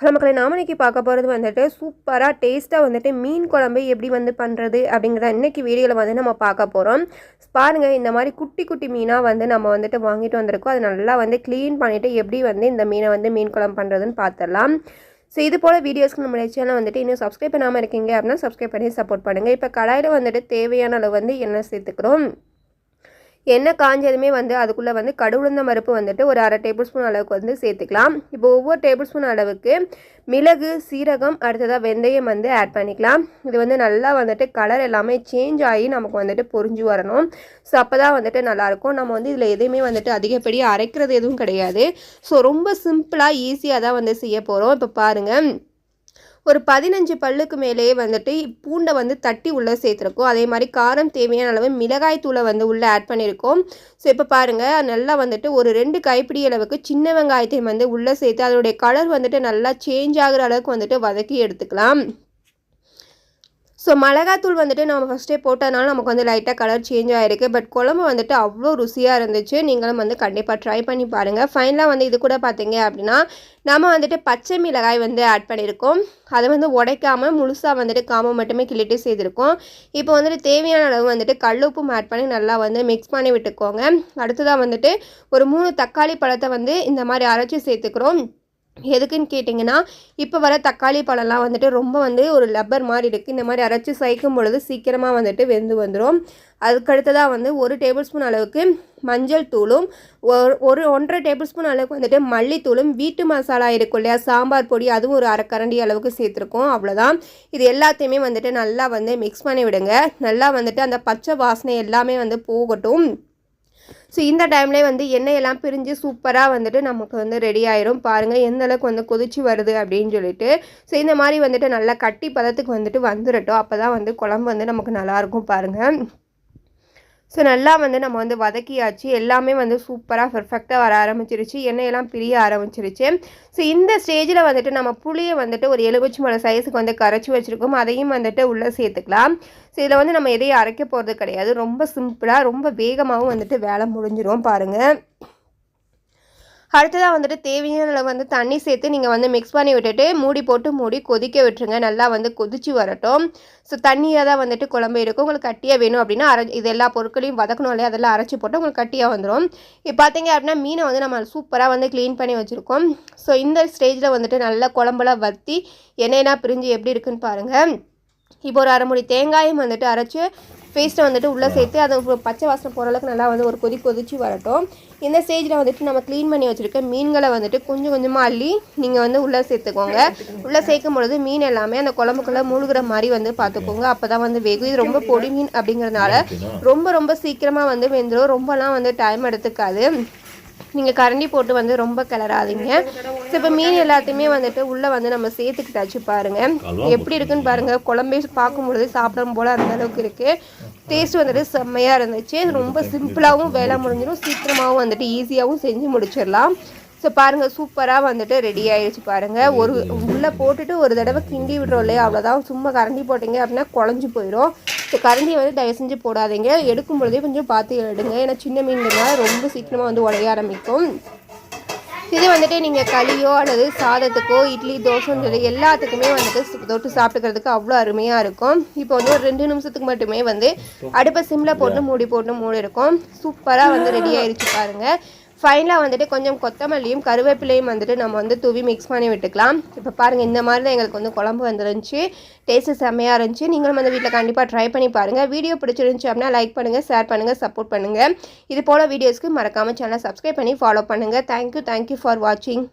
மக்களை நாமனைக்கு பார்க்க போகிறது வந்துட்டு சூப்பராக டேஸ்ட்டாக வந்துட்டு மீன் குழம்பு எப்படி வந்து பண்ணுறது அப்படிங்கிறத இன்றைக்கி வீடியோவில் வந்து நம்ம பார்க்க போகிறோம் பாருங்கள் இந்த மாதிரி குட்டி குட்டி மீனாக வந்து நம்ம வந்துட்டு வாங்கிட்டு வந்திருக்கோம். அது நல்லா வந்து க்ளீன் பண்ணிவிட்டு எப்படி வந்து இந்த மீனை வந்து மீன் குழம்பு பண்ணுறதுன்னு பார்த்துடலாம் ஸோ இது போல் வீடியோஸ்க்கு நம்மளுடைய சேனல் வந்துட்டு இன்னும் சப்ஸ்கிரைப் பண்ணாமல் இருக்கீங்க அப்படின்னா சப்ஸ்கிரைப் பண்ணி சப்போர்ட் பண்ணுங்கள் இப்போ கடாயில் வந்துட்டு தேவையான அளவு வந்து எண்ணெய் சேர்த்துக்கிறோம். எண்ணெய் காஞ்சதுமே வந்து அதுக்குள்ளே வந்து கடுகுழுந்த மருப்பு வந்துட்டு ஒரு அரை டேபிள் ஸ்பூன் அளவுக்கு வந்து சேர்த்துக்கலாம். இப்போ ஒவ்வொரு டேபிள் ஸ்பூன் அளவுக்கு மிளகு சீரகம் அடுத்ததாக வெந்தயம் வந்து ஆட் பண்ணிக்கலாம். இது வந்து நல்லா வந்துட்டு கலர் எல்லாமே சேஞ்ச் ஆகி நமக்கு வந்துட்டு பொறிஞ்சு வரணும். ஸோ அப்போ தான் வந்துட்டு நல்லாயிருக்கும். நம்ம வந்து இதில் எதையுமே வந்துட்டு அதிகப்படியாக அரைக்கிறது எதுவும் கிடையாது. ஸோ ரொம்ப சிம்பிளாக ஈஸியாக தான் வந்து செய்ய போகிறோம் இப்போ பாருங்கள் ஒரு பதினஞ்சு பல்லுக்கு மேலேயே வந்துட்டு பூண்டை வந்து தட்டி உள்ளே சேர்த்துருக்கோம். அதே மாதிரி காரம் தேவையான அளவு மிளகாய் தூளை வந்து உள்ளே ஆட் பண்ணியிருக்கோம். ஸோ இப்போ பாருங்கள் நல்லா வந்துட்டு ஒரு ரெண்டு கைப்பிடி அளவுக்கு சின்ன வெங்காயத்தையும் வந்து உள்ளே சேர்த்து அதனுடைய கலர் வந்துட்டு நல்லா சேஞ்ச் ஆகிற அளவுக்கு வந்துட்டு வதக்கி எடுத்துக்கலாம். ஸோ மிளகாத்தூள் வந்துட்டு நம்ம ஃபஸ்ட்டே போட்டதுனால நமக்கு வந்து லைட்டாக கலர் சேஞ்ச் ஆகிருக்கு பட் குழம்பு வந்துட்டு அவ்வளோ ருசியாக இருந்துச்சு. நீங்களும் வந்து கண்டிப்பாக ட்ரை பண்ணி பாருங்கள் ஃபைனலாக வந்து இது கூட பார்த்தீங்க அப்படின்னா நம்ம வந்துட்டு பச்சை மிளகாய் வந்து ஆட் பண்ணியிருக்கோம் அதை வந்து உடைக்காமல் முழுசாக வந்துட்டு காம்போ மட்டுமே கிள்ளிட்டு செய்திருக்கோம். இப்போ வந்துட்டு தேவையான அளவு வந்துட்டு கல்லுப்பும் ஆட் பண்ணி நல்லா வந்து மிக்ஸ் பண்ணி விட்டுக்கோங்க. அடுத்ததாக வந்துட்டு ஒரு மூணு தக்காளி பழத்தை வந்து இந்த மாதிரி அரைச்சி சேர்த்துக்கிறோம். எதுக்குன்னு கேட்டிங்கன்னா இப்போ வர தக்காளி பழம்லாம் வந்துட்டு ரொம்ப வந்து ஒரு லப்பர் மாதிரி இருக்குது இந்த மாதிரி அரைச்சி சைக்கும் பொழுது சீக்கிரமாக வந்துட்டு வெந்து வந்துடும் அதுக்கடுத்ததாக வந்து ஒரு டேபிள் ஸ்பூன் அளவுக்கு மஞ்சள் தூளும் ஒரு ஒரு ஒன்றரை டேபிள் ஸ்பூன் அளவுக்கு வந்துட்டு மல்லித்தூளும் வீட்டு மசாலா இருக்கும் இல்லையா சாம்பார் பொடி அதுவும் ஒரு அரை கரண்டி அளவுக்கு சேர்த்துருக்கோம். அவ்வளோதான் இது எல்லாத்தையுமே வந்துட்டு நல்லா வந்து மிக்ஸ் பண்ணி விடுங்க நல்லா வந்துட்டு அந்த பச்சை வாசனை எல்லாமே வந்து போகட்டும். ஸோ இந்த டைம்லேயே வந்து எண்ணெயெல்லாம் பிரிஞ்சு சூப்பராக வந்துட்டு நமக்கு வந்து ரெடி ஆயிரும். பாருங்கள் எந்த அளவுக்கு வந்து கொதிச்சு வருது அப்படின்னு சொல்லிட்டு. ஸோ இந்த மாதிரி வந்துட்டு நல்லா கட்டி பதத்துக்கு வந்துட்டு வந்துடட்டும் அப்போ தான் வந்து குழம்பு வந்து நமக்கு நல்லாயிருக்கும் பாருங்கள் ஸோ நல்லா வந்து நம்ம வந்து வதக்கியாச்சு. எல்லாமே வந்து சூப்பராக பர்ஃபெக்டாக வர ஆரம்பிச்சிருச்சு. எண்ணெயெல்லாம் பிரிய ஆரம்பிச்சிருச்சு. ஸோ இந்த ஸ்டேஜில் வந்துட்டு நம்ம புளியை வந்துட்டு ஒரு எலுமிச்சி மலை சைஸுக்கு வந்து கரைச்சி வச்சுருக்கோம். அதையும் வந்துட்டு உள்ளே சேர்த்துக்கலாம். ஸோ இதில் வந்து நம்ம எதையும் அரைக்க போகிறது கிடையாது. ரொம்ப சிம்பிளாக ரொம்ப வேகமாகவும் வந்துட்டு வேலை முடிஞ்சிடும் பாருங்கள் அடுத்ததாக வந்துட்டு தேவையான அளவு வந்து தண்ணி சேர்த்து நீங்கள் வந்து மிக்ஸ் பண்ணி விட்டுட்டு மூடி போட்டு மூடி கொதிக்க விட்டுருங்க. நல்லா வந்து கொதிச்சு வரட்டும். ஸோ தண்ணியாக தான் வந்துட்டு குழம்பு இருக்கும். உங்களுக்கு கட்டியாக வேணும் அப்படின்னா அரை இது எல்லா பொருட்களையும் வதக்கணும் இல்லையா? அதெல்லாம் அரைச்சி போட்டு உங்களுக்கு கட்டியாக வந்துடும் இப்போ பார்த்தீங்க அப்படின்னா மீனை வந்து நம்ம சூப்பராக வந்து க்ளீன் பண்ணி வச்சுருக்கோம். ஸோ இந்த ஸ்டேஜில் வந்துட்டு நல்லா குழம்புலாம் வற்றி எண்ணெயெல்லாம் பிரிஞ்சு எப்படி இருக்குன்னு பாருங்கள் இப்போ ஒரு அரை முடி தேங்காயும் வந்துட்டு அரைச்சி பேஸ்ட்டை வந்துட்டு உள்ளே சேர்த்து அதை பச்சை வாசனை போகிற அளவுக்கு நல்லா வந்து ஒரு கொதி கொதிச்சு வரட்டும். இந்த ஸ்டேஜில் வந்துட்டு நம்ம க்ளீன் பண்ணி வச்சுருக்க மீன்களை வந்துட்டு கொஞ்சம் கொஞ்சமாக அள்ளி நீங்கள் வந்து உள்ளே சேர்த்துக்கோங்க. உள்ளே சேர்க்கும் பொழுது மீன் எல்லாமே அந்த குழம்புக்குள்ளே மூழ்கிற மாதிரி வந்து பார்த்துக்கோங்க. அப்போ தான் வந்து வெகு இது ரொம்ப பொடி மீன் அப்படிங்கிறதுனால ரொம்ப ரொம்ப சீக்கிரமாக வந்து வெந்துடும் ரொம்பலாம் வந்து டைம் எடுத்துக்காது. நீங்கள் கரண்டி போட்டு வந்து ரொம்ப கிளறாதீங்க. ஸோ இப்போ மீன் எல்லாத்தையுமே வந்துட்டு உள்ளே வந்து நம்ம சேர்த்துக்கிட்டாச்சு பாருங்கள் எப்படி இருக்குன்னு பாருங்கள் குழம்பே பார்க்கும்பொழுது சாப்பிடும் போல் அந்த அளவுக்கு இருக்குது டேஸ்ட் வந்துட்டு செம்மையாக இருந்துச்சு. ரொம்ப சிம்பிளாகவும் வேலை முடிஞ்சிடும். சீக்கிரமாகவும் வந்துட்டு ஈஸியாகவும் செஞ்சு முடிச்சிடலாம். ஸோ பாருங்கள் சூப்பராக வந்துட்டு ரெடி ஆயிடுச்சு பாருங்கள் ஒரு உள்ளே போட்டுட்டு ஒரு தடவை கிண்டி விடுறோம் இல்லையா? அவ்வளோதான் சும்மா கரண்டி போட்டிங்க அப்படின்னா குழஞ்சி போயிடும். கரண்டியை வந்து தயவு செஞ்சு போடாதீங்க. எடுக்கும் பொழுதே கொஞ்சம் பார்த்து எடுங்க. ஏன்னா சின்ன மீன்கிறதுனால ரொம்ப சீக்கிரமாக வந்து உடைய ஆரம்பிக்கும். இது வந்துட்டு நீங்கள் களியோ அல்லது சாதத்துக்கோ இட்லி தோசைன்னு சொல்லி எல்லாத்துக்குமே வந்துட்டு தொட்டு சாப்பிட்டுக்கிறதுக்கு அவ்வளோ அருமையாக இருக்கும். இப்போ வந்து ஒரு ரெண்டு நிமிஷத்துக்கு மட்டுமே வந்து அடுப்பை சிம்மில் போட்டு மூடி போட்டு மூடி இருக்கும் சூப்பராக வந்து ரெடி ஆயிடுச்சு பாருங்கள் ஃபைனலாக வந்துட்டு கொஞ்சம் கொத்தமல்லியும் கருவேப்பிலையும் வந்துட்டு நம்ம வந்து தூவி மிக்ஸ் பண்ணி விட்டுக்கலாம். இப்போ பாருங்கள் இந்த மாதிரி தான் எங்களுக்கு வந்து குழம்பு வந்துருந்துச்சு. டேஸ்ட்டு செம்மையாக இருந்துச்சு. நீங்களும் வந்து வீட்டில் கண்டிப்பாக ட்ரை பண்ணி பாருங்கள் வீடியோ பிடிச்சிருந்துச்சு அப்படின்னா லைக் பண்ணுங்கள் ஷேர் பண்ணுங்கள் சப்போர்ட் பண்ணுங்கள் இது போல் வீடியோஸ்க்கு மறக்காமல் சேனலை சப்ஸ்கிரைப் பண்ணி ஃபாலோ பண்ணுங்கள் தேங்க்யூ தேங்க்யூ ஃபார் வாட்சிங்